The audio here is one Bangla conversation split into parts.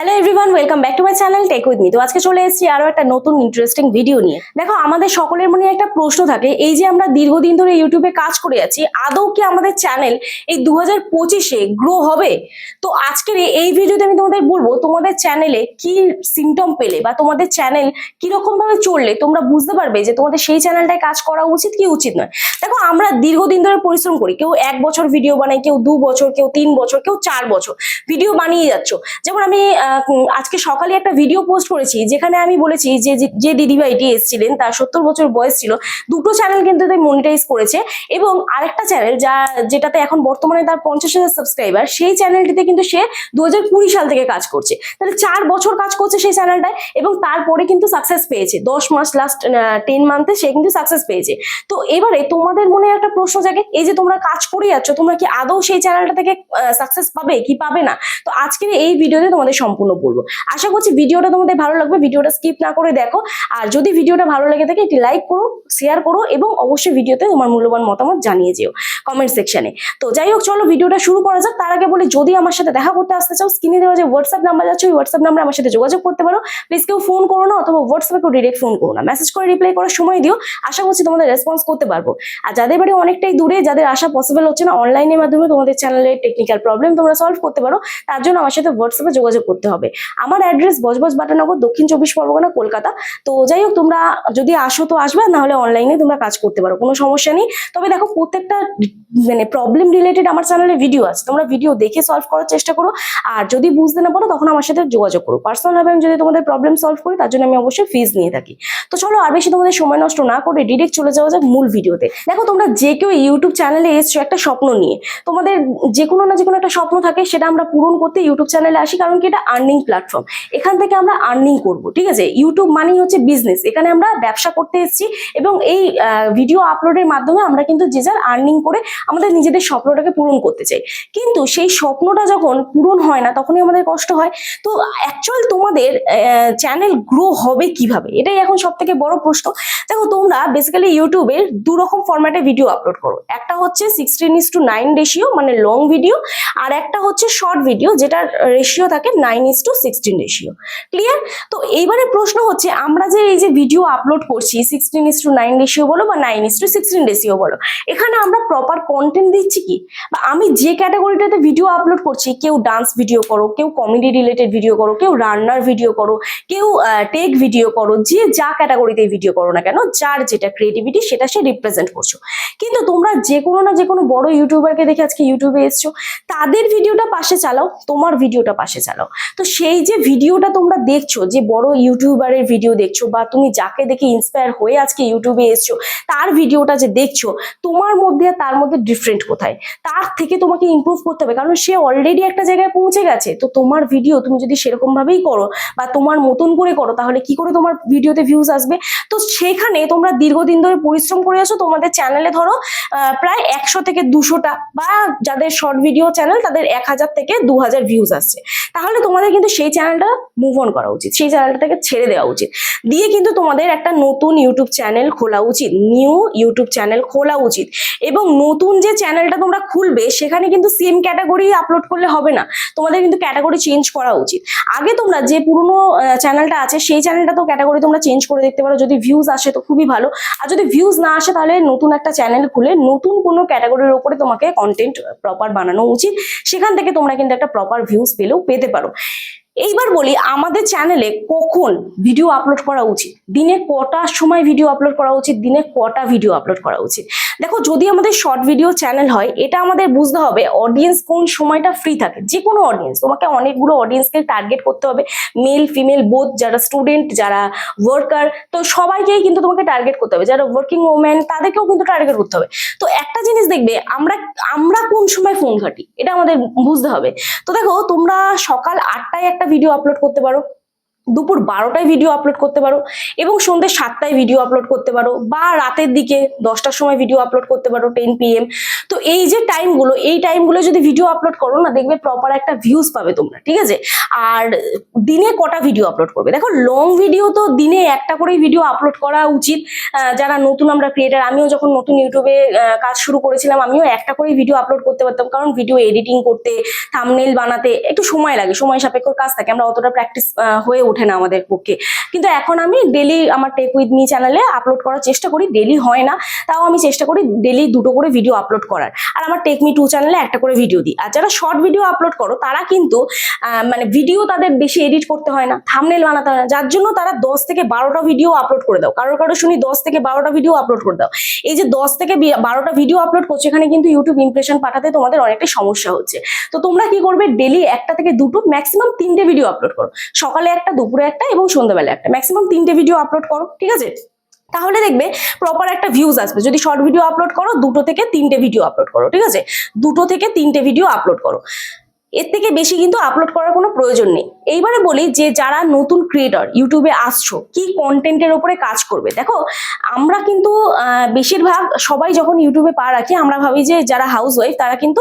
Hello everyone welcome back to my channel tech with me তো আজকে চলে এসেছি আরও একটা নতুন ইন্টারেস্টিং ভিডিও নিয়ে। দেখো, আমাদের সকলের মনে একটা প্রশ্ন থাকে, এই যে আমরা দীর্ঘদিন ধরে ইউটিউবে কাজ করে যাচ্ছি, আদৌ কি আমাদের চ্যানেল এই দু হাজার পঁচিশে গ্রো হবে? তো আজকের এই- ভিডিওতে আমি তোমাদের বলব, তোমাদের চ্যানেলে কি সিমটম পেলে বা তোমাদের চ্যানেল কীরকমভাবে চললে তোমরা বুঝতে পারবে যে তোমাদের সেই চ্যানেলটায় কাজ করা উচিত কি উচিত নয়। দেখো, আমরা দীর্ঘদিন ধরে পরিশ্রম করি, কেউ এক বছর ভিডিও বানায়, কেউ দু বছর, কেউ তিন বছর, কেউ চার বছর ভিডিও বানিয়ে যাচ্ছ। যেমন আমি আজকে সকালে একটা ভিডিও পোস্ট করেছি, যেখানে আমি বলেছি যে, যে- দিদিভাইটি এসেছিলেন, তার সত্তর বছর বয়স ছিল, দুটো চ্যানেল কিন্তু তাই মনিটাইজ করেছে এবং আরেকটা চ্যানেল যা, যেটাতে এখন বর্তমানে তার পঞ্চাশ হাজার সাবস্ক্রাইবার সেই চ্যানেলটিতে কিন্তু সে দু হাজার কুড়ি সাল থেকে কাজ করছে। তাহলে চার বছর কাজ করছে সেই চ্যানেলটায় এবং তারপরে কিন্তু সাকসেস পেয়েছে। দশ মাস লাস্ট টেন মান্থে সে কিন্তু সাকসেস পেয়েছে। তো এবারে তোমাদের মনে একটা প্রশ্ন জাগে, এই যে তোমরা কাজ করে যাচ্ছ, তোমরা কি আদৌ সেই চ্যানেলটা থেকে সাকসেস পাবে, কি পাবে না? তো আজকের এই ভিডিওতে তোমাদের সম্পূর্ণ বলব। আশা করছি ভিডিওটা তোমাদের ভালো লাগবে, ভিডিওটা স্কিপ না করে দেখো। আর যদি ভিডিওটা ভালো লেগে থাকে, একটি লাইক করো। শেয়ার করো এবং অবশ্যই ভিডিওতে তোমার মূল্যবান মতামত জানিয়ে যেও কমেন্ট সেকশনে তো যাই হোক, চলো ভিডিওটা শুরু করা যাক। তার আগে বলে, যদি আমার সাথে দেখা করতে আসতে চাও স্ক্রিনে দেওয়া যে হোয়াটসঅ্যাপ নাম্বার যাচ্ছে, ওই হোয়াটসঅ্যাপ নাম্বার আমার সাথে যোগাযোগ করতে পারো। প্লিজ কেউ ফোন করো না, অথবা হোয়াটসঅ্যাপে কেউ ডিরেক্ট ফোন করো না। মেসেজ করে রিপ্লাই করার সময় দিও। আশা করছি তোমাদের রেসপন্স করতে পারব। আর যাদের বাড়ি অনেকটাই দূরে, যাদের আসা পসিবল হচ্ছে না অনলাইনের মাধ্যমে তোমাদের চ্যানেলের টেকনিক্যাল প্রবলেম তোমরা সলভ করতে পারো, তার জন্য আমার সাথে হোয়াটসঅ্যাপে যোগাযোগ করতে হবে। আমার অ্যাড্রেস বজবজ বাটানগর, দক্ষিণ চব্বিশ পরগনা, কলকাতা। তো যাই হোক, তোমরা যদি আসো তো আসবে, না হলে অনলাইনে তোমরা কাজ করতে পারো, কোনো সমস্যা নেই। তবে দেখো, প্রত্যেকটা মানে প্রবলেম রিলেটেড আমার চ্যানেলে ভিডিও আছে। তোমরা ভিডিও দেখে সলভ করার চেষ্টা করো। আর যদি বুঝতে না পারো, তখন আমার সাথে যোগাযোগ করো। পার্সোনালভাবে আমি যদি তোমাদের প্রবলেম সলভ করি, তার জন্য আমি অবশ্যই ফিজ নিয়ে থাকি। তো চলো, আর বেশি তোমাদের সময় নষ্ট না করে ডিরেক্ট চলে যাওয়া যাক মূল ভিডিওতে দেখো, তোমরা যে কেউ ইউটিউব চ্যানেলে এসছো একটা স্বপ্ন নিয়ে। তোমাদের যে কোনো না যে কোনো একটা স্বপ্ন থাকে, সেটা আমরা পূরণ করতে ইউটিউব চ্যানেলে আসি, কারণ কি এটা আর্নিং প্ল্যাটফর্ম এখান থেকে আমরা আর্নিং করব, ঠিক আছে? ইউটিউব মানেই হচ্ছে বিজনেস এখানে আমরা ব্যবসা করতে এসেছি এবং এই ভিডিও আপলোডের মাধ্যমে আমরা কিন্তু যে যার আর্নিং করে আমাদের নিজেদের স্বপ্নটাকে পূরণ করতে চাই। কিন্তু সেই স্বপ্নটা যখন পূরণ হয় না, তখনই আমাদের কষ্ট হয়। তো অ্যাকচুয়াল তোমাদের চ্যানেল গ্রো হবে কীভাবে? এটাই এখন সব থেকে বড় প্রশ্ন। দেখো, তোমরা বেসিক্যালি ইউটিউবে দু রকম ফরম্যাটে ভিডিও আপলোড করো। একটা হচ্ছে sixteen is to nine ratio মানে লং ভিডিও আর একটা হচ্ছে শর্ট ভিডিও যেটার রেশিও থাকে nine is to sixteen ratio clear তো এইবারে প্রশ্ন হচ্ছে, আমরা যে এই যে ভিডিও আপলোড করছি sixteen is to nine ratio বলো বা nine is to sixteen ratio বলো। এখানে আমরা প্রপার কন্টেন্ট দিচ্ছি কি? বা আমি যে ক্যাটাগরিটাতে ভিডিও আপলোড করছি, কেউ ডান্স ভিডিও করো, কেউ কমেডি রিলেটেড ভিডিও করো, কেউ রান্নার ভিডিও করো, কেউ টেক ভিডিও করো, যে যা ক্যাটাগরিতে ভিডিও করো না কেন, যার যেটা ক্রিয়েটিভিটি সেটা সে রিপ্রেজেন্ট করছ। কিন্তু তোমরা যে কোনো না যে কোনো বড় ইউটিউবারকে দেখে আজকে ইউটিউবে এসছো, তাদের ভিডিওটা পাশে চালাও, তোমার ভিডিওটা পাশে চালাও। তো সেই যে ভিডিওটা তোমরা দেখছ, যে বড় ইউটিউবারের ভিডিও দেখছ, বা তুমি যাকে দেখে ইন্সপায়ার হয়ে আজকে ইউটিউবে এসছো, তার ভিডিওটা যে দেখছ, তোমার মধ্যে তার মধ্যে ডিফারেন্ট কোথায়? তার থেকে তোমাকে ইমপ্রুভ করতে হবে, কারণ সে অলরেডি একটা জায়গায় পৌঁছে গেছে। তো তোমার ভিডিও তুমি যদি সেরকম ভাবেই করো বা তোমার মতন করে করো, তাহলে কি করে তোমার ভিডিওতে ভিউজ আসবে? তো সেখানে তোমরা দীর্ঘদিন ধরে পরিশ্রম করে আছো, তোমাদের চ্যানেলে ধরো প্রায় একশো থেকে দুশোটা বা যাদের শর্ট ভিডিও চ্যানেল তাদের এক হাজার থেকে দু হাজার ভিউজ আসছে। তাহলে তোমাদের কিন্তু সেই চ্যানেলটা মুভ অন করা উচিত, সেই চ্যানেলটা থেকে ছেড়ে দেওয়া উচিত। দিয়ে কিন্তু তোমাদের একটা নতুন ইউটিউব চ্যানেল খোলা উচিত নিউ ইউটিউব চ্যানেল খোলা উচিত। এবং নতুন যে চ্যানেলটা তোমরা খুলবে, সেখানে কিন্তু সেম ক্যাটাগরি আপলোড করলে হবে না। তোমাদের কিন্তু ক্যাটাগরি চেঞ্জ করা উচিত। আগে তোমরা যে পুরনো চ্যানেলটা আছে, সেই চ্যানেলটা তো ক্যাটাগরি তোমরা চেঞ্জ করে দেখতে পারো। যদি ভিউজ আসে তো খুবই ভালো। আর যদি ভিউজ না আসে, তাহলে নতুন একটা চ্যানেল খুলে নতুন কোনো ক্যাটাগরির উপরে তোমাকে কন্টেন্ট প্রপার বানানো উচিত। সেখান থেকে তোমরা কিন্তু একটা প্রপার ভিউজ পেলেও পেতে পারো। এইবার বলি, আমাদের চ্যানেলে কখন ভিডিও আপলোড করা উচিত? দিনে কটার সময় ভিডিও আপলোড করা উচিত? দিনে কটা ভিডিও আপলোড করা উচিত? দেখো, যদি আমাদের শর্ট ভিডিও চ্যানেল হয়, এটা আমাদের বুঝতে হবে অডিয়েন্স কোন সময়টা ফ্রি থাকে। যে কোনো অডিয়েন্স তোমাকে অনেকগুলো অডিয়েন্সকে টার্গেট করতে হবে। মেল ফিমেল বোথ যারা স্টুডেন্ট যারা ওয়ার্কার তো সবাইকেই কিন্তু তোমাকে টার্গেট করতে হবে। যারা ওয়ার্কিং ওমেন তাদেরকেও কিন্তু টার্গেট করতে হবে। তো একটা জিনিস দেখবে, আমরা আমরা কোন সময় ফোন ঘাটি? এটা আমাদের বুঝতে হবে। তো দেখো, তোমরা সকাল আটটায় একটা ভিডিও আপলোড করতে পারো। দুপুর বারোটায় ভিডিও আপলোড করতে পারো এবং সন্ধ্যে সাতটায় ভিডিও আপলোড করতে পারো বা রাতের দিকে দশটার সময় ভিডিও আপলোড করতে পারো টেন পিএম তো এই যে টাইমগুলো এই টাইমগুলো যদি ভিডিও আপলোড করো না, দেখবে প্রপার একটা ভিউজ পাবে তোমরা, ঠিক আছে? আর দিনে কটা ভিডিও আপলোড করবে? দেখো লং ভিডিও তো দিনে একটা করেই ভিডিও আপলোড করা উচিত। যারা নতুন আমরা ক্রিয়েটার আমিও যখন নতুন ইউটিউবে কাজ শুরু করেছিলাম, আমিও একটা করেই ভিডিও আপলোড করতে পারতাম। কারণ ভিডিও এডিটিং করতে থামনেল বানাতে একটু সময় লাগে, সময় সাপেক্ষ কাজ থাকে, আমরা অতটা প্র্যাকটিস হয়ে ওঠে না আমাদের পক্ষে। কিন্তু এখন আমি ডেলি আমার টেক উইথ মি চ্যানেলে আপলোড করার চেষ্টা করি ডেলি হয় না। তাও আমি চেষ্টা করি ডেলি দুটো করে ভিডিও আপলোড করার। আর আমার টেক মি টু চ্যানেলে একটা করে ভিডিও দিই। আর যারা শর্ট ভিডিও আপলোড করো, তারা কিন্তু মানে ভিডিও তাদের বেশি এডিট করতে হয় না থামনেল বানাতে হয় না। যার জন্য তারা দশ থেকে বারোটা ভিডিও আপলোড করে দাও। কারোর কারও শুনি দশ থেকে বারোটা ভিডিও আপলোড করে দাও। এই যে দশ থেকে বারোটা ভিডিও আপলোড করছ, এখানে কিন্তু ইউটিউব ইমপ্রেশন পাঠাতে তোমাদের অনেকটা সমস্যা হচ্ছে। তো তোমরা কি করবে? ডেলি একটা থেকে দুটো ম্যাক্সিমাম তিনটে ভিডিও আপলোড করো। সকালে একটা দুপুরে একটা এবং সন্ধ্যাবেলা একটা। ম্যাক্সিমাম তিনটে ভিডিও আপলোড করো, ঠিক আছে? তাহলে দেখবে প্রপার একটা ভিউজ আসবে। যদি শর্ট ভিডিও আপলোড করো, দুটো থেকে তিনটে ভিডিও আপলোড করো, ঠিক আছে? দুটো থেকে তিনটে ভিডিও আপলোড করো। এর থেকে বেশি কিন্তু আপলোড করার কোনো প্রয়োজন নেই। এইবারে বলি যে, যারা নতুন ক্রিয়েটর ইউটিউবে আসছো, কি কন্টেন্টের ওপরে কাজ করবে? দেখো, আমরা কিন্তু বেশিরভাগ সবাই যখন ইউটিউবে পা রাখি, আমরা ভাবি যে, যারা হাউস ওয়াইফ তারা কিন্তু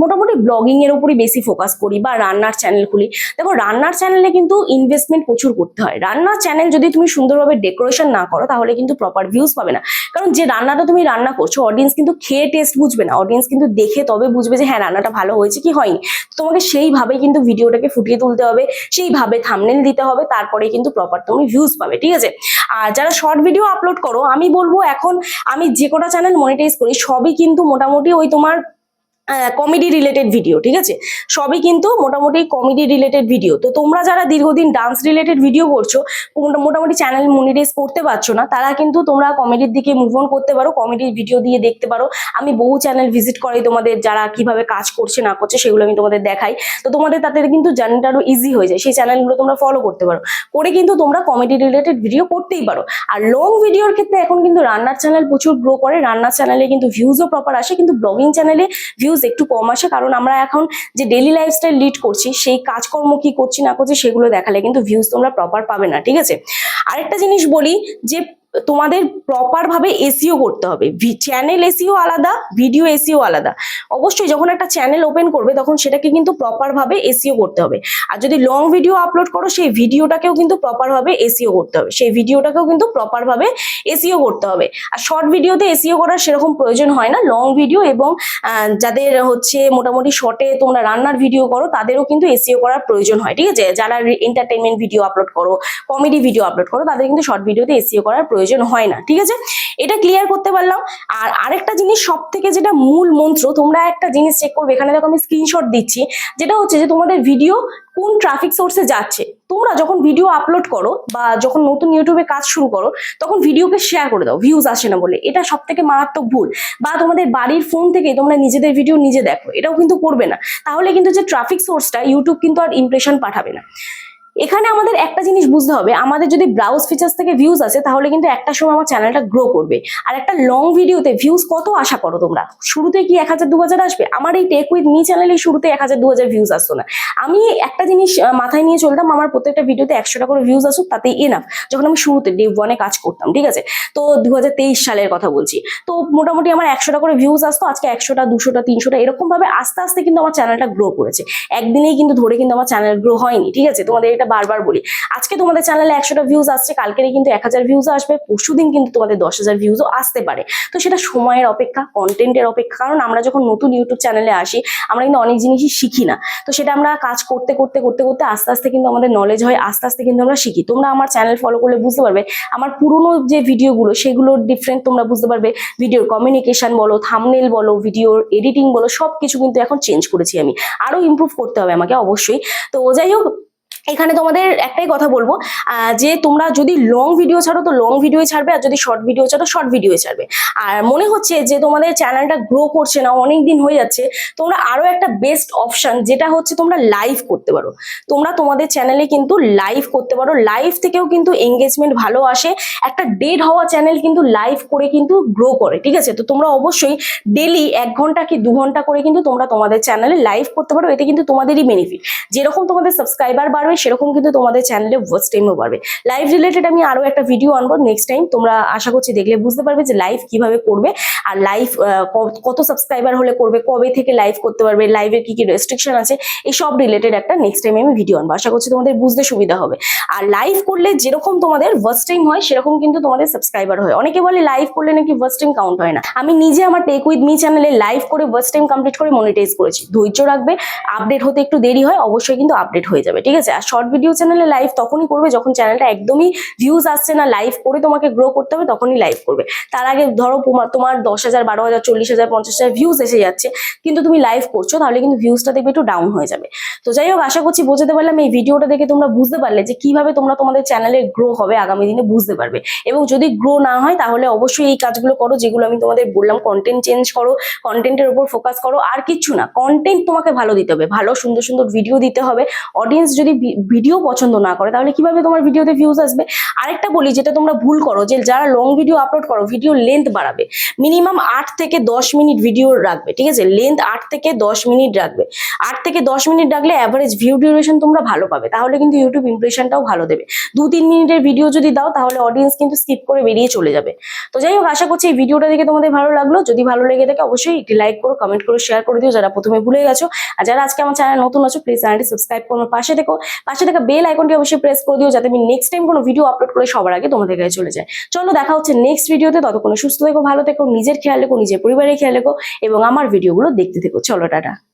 মোটামুটি ব্লগিং এর বেশি ফোকাস করি বা রান্নার চ্যানেল খুলি। দেখো, রান্নার চ্যানেলে কিন্তু ইনভেস্টমেন্ট প্রচুর করতে হয়। রান্নার চ্যানেল যদি তুমি সুন্দরভাবে ডেকোরেশন না করো, তাহলে কিন্তু প্রপার ভিউজ পাবে না। কারণ যে রান্নাটা তুমি রান্না করছ অডিয়েন্স কিন্তু খেয়ে টেস্ট বুঝবে না। অডিয়েন্স কিন্তু দেখে তবে বুঝবে যে হ্যাঁ রান্নাটা ভালো হয়েছে কি হয়নি। তোমাকে সেইভাবে কিন্তু ভিডিওটাকে ফুটিয়ে তুলতে হবে, সেইভাবে থামনেল দিতে হবে, তারপরে কিন্তু প্রপার তুমি ভিউজ পাবে, ঠিক আছে? আর যারা শর্ট ভিডিও আপলোড করো, আমি বলব এখন আমি যে কটা চ্যানেল মনিটাইজ করি, সবই কিন্তু মোটামুটি ওই তোমার কমেডি রিলেটেড ভিডিও ঠিক আছে? সবই কিন্তু মোটামুটি কমেডি রিলেটেড ভিডিও তো তোমরা যারা দীর্ঘদিন ডান্স রিলেটেড ভিডিও করছ, মোটা- মোটামুটি চ্যানেল মনিটাইজ করতে পারছ না, তারা কিন্তু তোমরা কমেডির দিকে মুভ অন করতে পারো কমেডির ভিডিও দিয়ে দেখতে পারো। আমি বহু চ্যানেল ভিজিট করাই তোমাদের, যারা কীভাবে কাজ করছে, না করছে, সেগুলো আমি তোমাদের দেখাই। তো তোমাদের তাতে কিন্তু জার্নিটা আরও ইজি হয়ে যায়, সেই চ্যানেলগুলো তোমরা ফলো করতে পারো। করে কিন্তু তোমরা কমেডি রিলেটেড ভিডিও করতেই পারো। আর লং ভিডিওর ক্ষেত্রে এখন কিন্তু রান্নার চ্যানেল প্রচুর গ্রো করে, রান্নার চ্যানেলে কিন্তু ভিউজও প্রপার আসে, কিন্তু ব্লগিং চ্যানেলে ভিউজ একটু কম আসে, কারণ আমরা এখন যে ডেলি লাইফস্টাইল লিড করছি, সেই কাজকর্ম কি করছি না করছি সেগুলো দেখালে কিন্তু ভিউজ তোমরা প্রপার পাবে না, ঠিক আছে? আরেকটা জিনিস বলি যে তোমাদের প্রপার ভাবে এসিও করতে হবে। চ্যানেল এসিও আলাদা ভিডিও এসিও আলাদা। অবশ্যই যখন একটা চ্যানেল ওপেন করবে, তখন সেটাকে কিন্তু প্রপার ভাবে এসিও করতে হবে। আর যদি লং ভিডিও আপলোড করো, সেই ভিডিওটাকেও কিন্তু প্রপার ভাবে এসিও করতে হবে। সেই ভিডিওটাকেও কিন্তু প্রপার ভাবে এসিও করতে হবে। আর শর্ট ভিডিওতে এসিও করার সেরকম প্রয়োজন হয় না। লং ভিডিও এবং যাদের হচ্ছে মোটামুটি শর্টে তোমরা রান্নার ভিডিও করো, তাদেরও কিন্তু এসিও করার প্রয়োজন হয়। ঠিক আছে? যারা এন্টারটেনমেন্ট ভিডিও আপলোড করো কমেডি ভিডিও আপলোড করো, তাদের কিন্তু শর্ট ভিডিওতে এসিও করার প্রয়োজন হয় না, ঠিক আছে? এটা ক্লিয়ার করতে পারলাম। আর আরেকটা জিনিস সব থেকে যেটা মূল মন্ত্র, তোমরা একটা জিনিস চেক করবে, এখানে দেখো আমি স্ক্রিনশট দিচ্ছি। যেটা হচ্ছে যে তোমাদের ভিডিও কোন ট্রাফিক সোর্সে যাচ্ছে। তোমরা যখন ভিডিও আপলোড করো বা যখন নতুন ইউটিউবে কাজ শুরু করো, তখন ভিডিওকে শেয়ার করে দাও ভিউজ আসে না বলে। এটা সব থেকে মারাত্মক ভুল। বা তোমাদের বাড়ির ফোন থেকে তোমরা নিজেদের ভিডিও নিজে দেখো, এটাও কিন্তু করবে না। তাহলে কিন্তু যে ট্রাফিক সোর্সটা ইউটিউব কিন্তু আর ইমপ্রেশন পাঠাবে না। এখানে আমাদের একটা জিনিস বুঝতে হবে, আমাদের যদি ব্রাউজ ফিচার্স থেকে ভিউজ আসে, তাহলে কিন্তু একটা সময় আমার চ্যানেলটা গ্রো করবে। আর একটা লং ভিডিওতে ভিউজ কত আশা করো তোমরা? শুরুতে কি এক হাজার, দু হাজার আসবে? আমার এই টেক উইথ মি চ্যানেলে শুরুতে এক হাজার, দু হাজার ভিউজ আসতো না। আমি একটা জিনিস মাথায় নিয়ে চলতাম, আমার প্রত্যেকটা ভিডিওতে একশোটা করে ভিউজ আসুক তাতেই এনাফ যখন আমি শুরুতে ডে ওয়ানে কাজ করতাম, ঠিক আছে? তো দু হাজার তেইশ সালের কথা বলছি। তো মোটামুটি আমার একশোটা করে ভিউজ আসতো, আজকে একশোটা, দুশোটা, তিনশোটা, এরকমভাবে আস্তে আস্তে কিন্তু আমার চ্যানেলটা গ্রো করেছে। একদিনেই কিন্তু ধরে কিন্তু আমার চ্যানেল গ্রো হয়নি, ঠিক আছে? তোমাদের এটা বারবার বলি। আজকে তোমাদের চ্যানেলে একশোটা ভিউজ আসছে, কালকেরই কিন্তু এক হাজার ভিউজ আসবে পরশু দিন কিন্তু তোমাদের দশ হাজার ভিউজও আসতে পারে। তো সেটা সময়ের অপেক্ষা কন্টেন্টের অপেক্ষা, কারণ আমরা যখন নতুন ইউটিউব চ্যানেলে আসি, আমরা কিন্তু অনেক জিনিসই শিখি না। তো সেটা আমরা কাজ করতে করতে করতে করতে আস্তে আস্তে কিন্তু আমাদের নলেজ হয়, আস্তে আস্তে কিন্তু আমরা শিখি। তোমরা আমার চ্যানেল ফলো করলে বুঝতে পারবে, আমার পুরনো যে ভিডিওগুলো সেগুলোর ডিফারেন্ট তোমরা বুঝতে পারবে। ভিডিওর কমিউনিকেশন বলো থামনেল বলো ভিডিওর এডিটিং বলো সব কিছু কিন্তু এখন চেঞ্জ করেছি আমি। আরও ইমপ্রুভ করতে হবে আমাকে অবশ্যই। তো যাই হোক এখানে তোমাদের একটাই কথা বলব যে তোমরা যদি লং ভিডিও ছাড়ো তো লং ভিডিও ছাড়বে, আর যদি শর্ট ভিডিও ছাড়ো শর্ট ভিডিও ছাড়বে। আর মনে হচ্ছে যে তোমাদের চ্যানেলটা গ্রো করছে না অনেক দিন হয়ে যাচ্ছে, তোমরা আরও একটা বেস্ট অপশন যেটা হচ্ছে তোমরা লাইভ করতে পারো। তোমরা তোমাদের চ্যানেলে কিন্তু লাইভ করতে পারো। লাইভ থেকেও কিন্তু এঙ্গেজমেন্ট ভালো আসে। একটা ডেড হওয়া চ্যানেল কিন্তু লাইভ করে কিন্তু গ্রো করে, ঠিক আছে? তো তোমরা অবশ্যই ডেলি এক ঘণ্টা কি দু ঘণ্টা করে কিন্তু তোমরা তোমাদের চ্যানেলে লাইভ করতে পারো, এতে কিন্তু তোমাদেরই বেনিফিট যেরকম তোমাদের সাবস্ক্রাইবার বাড়বে বাড়বে সেরকম কিন্তু তোমাদের চ্যানেলে ওয়াচ টাইমও বাড়বে। লাইভ রিলেটেড আমি আরও একটা ভিডিও আনব নেক্সট টাইম তোমরা আশা করছি দেখলে বুঝতে পারবে যে লাইভ কীভাবে করবে আর লাইভ কত সাবস্ক্রাইবার হলে করবে, কবে থেকে লাইভ করতে পারবে লাইভের কি কি রেস্ট্রিকশন আছে, এই সব রিলেটেড একটা নেক্সট টাইম আমি ভিডিও আনব। আশা করছি তোমাদের বুঝতে সুবিধা হবে। আর লাইভ করলে যেরকম তোমাদের ওয়াচ টাইম হয়, সেরকম কিন্তু তোমাদের সাবস্ক্রাইবার হয়। অনেকে বলে লাইভ করলে নাকি ওয়াচ টাইম কাউন্ট হয় না। আমি নিজে আমার টেক উইথ মি চ্যানেলে লাইভ করে ওয়াচ টাইম কমপ্লিট করে মনিটাইজ করেছি। ধৈর্য রাখবে আপডেট হতে একটু দেরি হয়, অবশ্যই কিন্তু আপডেট হয়ে যাবে, ঠিক আছে? আর শর্ট ভিডিও চ্যানেলে লাইভ তখনই করবে, যখন চ্যানেলটা একদমই ভিউজ আসছে না লাইভ করে তোমাকে গ্রো করতে হবে, তখনই লাইভ করবে। তার আগে ধরো তোমার দশ হাজার, বারো হাজার, চল্লিশ হাজার, পঞ্চাশ হাজার ভিউজ এসে যাচ্ছে, কিন্তু তুমি লাইভ করছ, তাহলে কিন্তু ভিউজটা দেখবে একটু ডাউন হয়ে যাবে। তো যাই হোক, আশা করছি বোঝাতে পারলাম, এই ভিডিওটা দেখে তোমরা বুঝতে পারলে যে কীভাবে তোমরা তোমাদের চ্যানেলে গ্রো হবে আগামী দিনে, বুঝতে পারবে। এবং যদি গ্রো না হয়, তাহলে অবশ্যই এই কাজগুলো করো, যেগুলো আমি তোমাদের বললাম কন্টেন্ট চেঞ্জ করো কন্টেন্টের উপর ফোকাস করো, আর কিচ্ছু না কন্টেন্ট তোমাকে ভালো দিতে হবে, ভালো, সুন্দর সুন্দর ভিডিও দিতে হবে। অডিয়েন্স যদি ভিডিও পছন্দ না করে, তাহলে কীভাবে তোমার ভিডিওতে ভিউজ আসবে? আরেকটা বলি, যেটা তোমরা ভুল করো, যে যারা লং ভিডিও আপলোড করো ভিডিও লেন্থ বাড়াবে। মিনিমাম আট থেকে দশ মিনিট ভিডিও রাখবে, ঠিক আছে? লেন্থ আট থেকে দশ মিনিট রাখবে। আট থেকে দশ মিনিট রাখলে অ্যাভারেজ ভিউ ডিউরেশন তোমরা ভালো পাবে, তাহলে কিন্তু ইউটিউব ইমপ্রেশনটাও ভালো দেবে। দু তিন মিনিটের ভিডিও যদি দাও, তাহলে অডিয়েন্স কিন্তু স্কিপ করে বেরিয়ে চলে যাবে। তো যাই হোক, আশা করছি এই ভিডিওটা দেখে তোমাদের ভালো লাগল। যদি ভালো লেগে থাকে, অবশ্যই একটি লাইক করো কমেন্ট করো শেয়ার করে দিও, যারা প্রথমে ভুলে গেছো। আর যারা আজকে আমার চ্যানেল নতুন আছো প্লিজ চ্যানেলটি সাবস্ক্রাইব করো পাশে দেখো পাশে থাকা বেল আইকনটি অবশ্যই প্রেস করে দিও যাতে আমি নেক্সট টাইম কোনো ভিডিও আপলোড করে সবার আগে তোমাদের কাছে চলে যায়। চলো দেখা হচ্ছে নেক্সট ভিডিওতে ততক্ষণ সুস্থ থেকো, ভালো থেকো, নিজের খেয়াল রেখো, নিজের পরিবারের খেয়াল রেখো এবং আমার ভিডিওগুলো দেখতে থেকো। চলো, টাটা।